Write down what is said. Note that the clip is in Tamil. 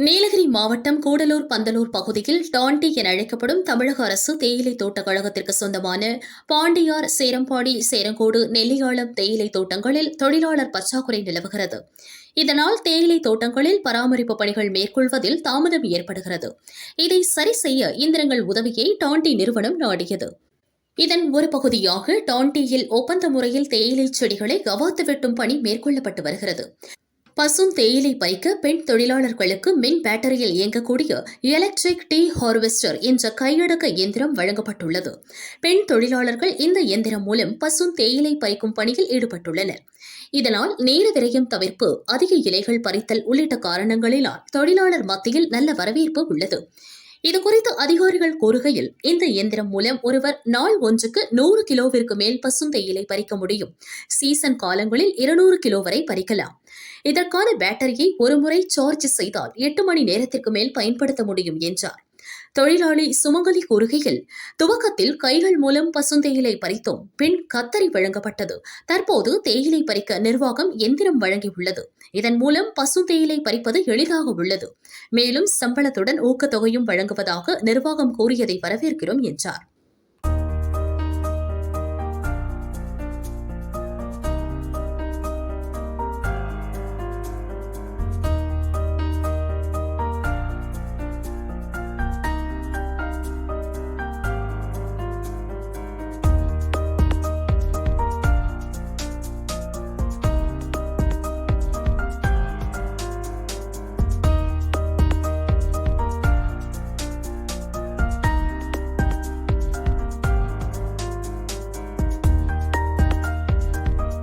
நீலகிரி மாவட்டம் கூடலூர் பந்தலூர் பகுதியில் டாண்டி என அழைக்கப்படும் தமிழக அரசு தேயிலை தோட்டக் கழகத்திற்கு சொந்தமான பாண்டியார் சேரம்பாடி சேரங்கோடு நெல்லியாளம் தேயிலை தோட்டங்களில் தொழிலாளர் பற்றாக்குறை நிலவுகிறது. இதனால் தேயிலை தோட்டங்களில் பராமரிப்பு பணிகள் மேற்கொள்வதில் தாமதம் ஏற்படுகிறது. இதை சரி செய்ய இயந்திரங்கள் உதவியை டாண்டி நிறுவனம் நாடியது. இதன் ஒரு பகுதியாக டாண்டியில் ஒப்பந்த முறையில் தேயிலை செடிகளை கவாத்து வெட்டும் பணி மேற்கொள்ளப்பட்டு வருகிறது. பசும் தேயிலை பறிக்க பெண் தொழிலாளர்களுக்கு மின் பேட்டரியில் இயங்கக்கூடிய எலக்ட்ரிக் டீ ஹார்வெஸ்டர் என்ற கையடக்க இயந்திரம் வழங்கப்பட்டுள்ளது. பெண் தொழிலாளர்கள் இந்த இயந்திரம் மூலம் பசும் தேயிலை பறிக்கும் பணியில் ஈடுபட்டுள்ளனர். இதனால் நேர விரயம் தவிர்ப்பு அதிக இலைகள் பறித்தல் உள்ளிட்ட காரணங்களினால் தொழிலாளர் மத்தியில் நல்ல வரவேற்பு உள்ளது. இதுகுறித்து அதிகாரிகள் கூறுகையில் இந்த இயந்திரம் மூலம் ஒருவர் நாள் ஒன்றுக்கு நூறு கிலோவிற்கு மேல் பசும் தேயிலை பறிக்க முடியும். சீசன் காலங்களில் இருநூறு கிலோ வரை பறிக்கலாம். இதற்கான பேட்டரியை ஒருமுறை சார்ஜ் செய்தால் எட்டு மணி நேரத்திற்கு மேல் பயன்படுத்த முடியும் என்றார். தொழிலாளி சுமங்கலி கூறுகையில் துவக்கத்தில் கைகள் மூலம் பசுந்தேயிலை பறித்தோம். பின் கத்தரி வழங்கப்பட்டது. தற்போது தேயிலை பறிக்க நிர்வாகம் எந்திரம் வழங்கியுள்ளது. இதன் மூலம் பசுந்தேயிலை பறிப்பது எளிதாக உள்ளது. மேலும் சம்பளத்துடன் ஊக்கத்தொகையும் வழங்குவதாக நிர்வாகம் கூறியதை வரவேற்கிறோம் என்றார்.